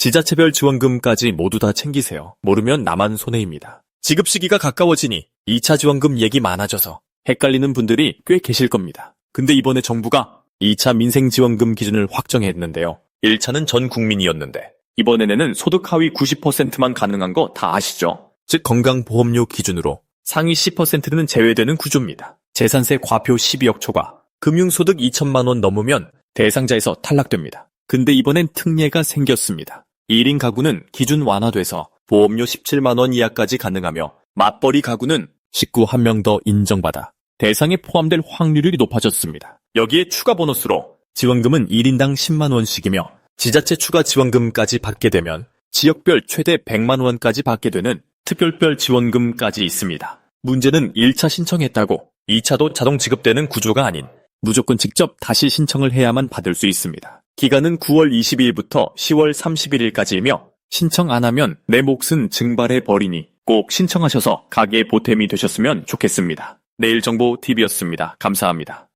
지자체별 지원금까지 모두 다 챙기세요. 모르면 나만 손해입니다. 지급 시기가 가까워지니 2차 지원금 얘기 많아져서 헷갈리는 분들이 꽤 계실 겁니다. 근데 이번에 정부가 2차 민생지원금 기준을 확정했는데요. 1차는 전 국민이었는데 이번에는 소득 하위 90%만 가능한 거 다 아시죠? 즉 건강보험료 기준으로 상위 10%는 제외되는 구조입니다. 재산세 과표 12억 초과, 금융소득 2천만 원 넘으면 대상자에서 탈락됩니다. 근데 이번엔 특례가 생겼습니다. 1인 가구는 기준 완화돼서 보험료 17만 원 이하까지 가능하며 맞벌이 가구는 식구 한 명 더 인정받아 대상에 포함될 확률이 높아졌습니다. 여기에 추가 보너스로 지원금은 1인당 10만 원씩이며 지자체 추가 지원금까지 받게 되면 지역별 최대 100만 원까지 받게 되는 특별별 지원금까지 있습니다. 문제는 1차 신청했다고 2차도 자동 지급되는 구조가 아닌 무조건 직접 다시 신청을 해야만 받을 수 있습니다. 기간은 9월 22일부터 10월 31일까지이며 신청 안 하면 내 몫은 증발해 버리니 꼭 신청하셔서 가게 보탬이 되셨으면 좋겠습니다. 내일 정보 TV였습니다. 감사합니다.